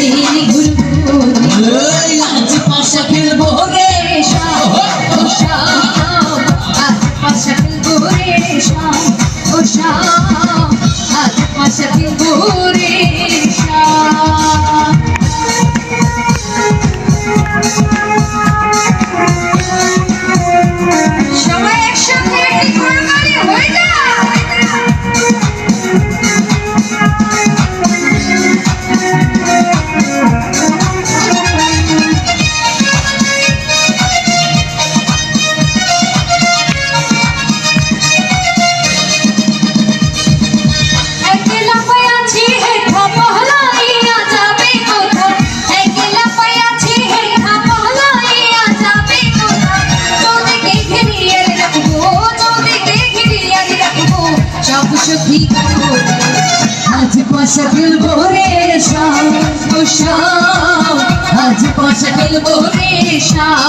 জিগু औषधि আজ পয়সা ফেলব রে শাও শাও আজ পয়সা ফেলব রে শাও